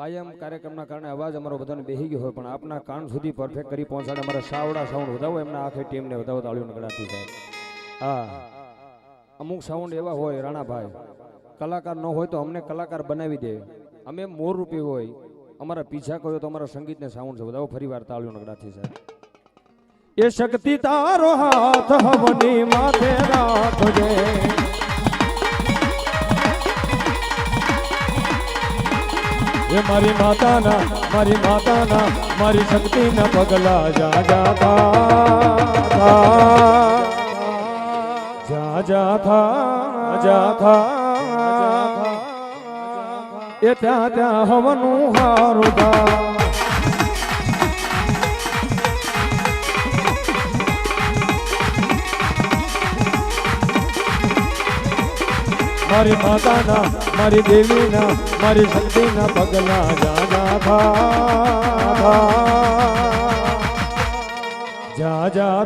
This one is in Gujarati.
કાયમ કાર્યક્રમના કારણે અવાજ અમારો બધાને બેહી ગયો હોય, પણ આપના કાન સુધી પરફેક્ટ કરી પહોંચાડે, અમારા સાવડા સાઉન્ડ વધાવો, એમના આખી ટીમને વધાવો તાળીઓને ગળાથી સાહેબ હા. અમુક સાઉન્ડ એવા હોય, રાણાભાઈ, કલાકાર ન હોય તો અમને કલાકાર બનાવી દે. અમે મોર રૂપી હોય, અમારા પીછા કહ્યો તો અમારા સંગીતને સાઉન્ડ છે, વધાવો ફરી વાર તાળીઓ ગળાથી સાહેબ એ શક્તિ તારો હાથ હવની માથે રાખજે એ મારી માતાના મારી માતાના, મારી શક્તિના પગલા જા જા થા. જા જા થા જા થા એ ત્યાં ત્યાં હવનું હારું થા મારી માતાના મારી દેવીના મારી શક્તિના પગલા જાના ભા જા જા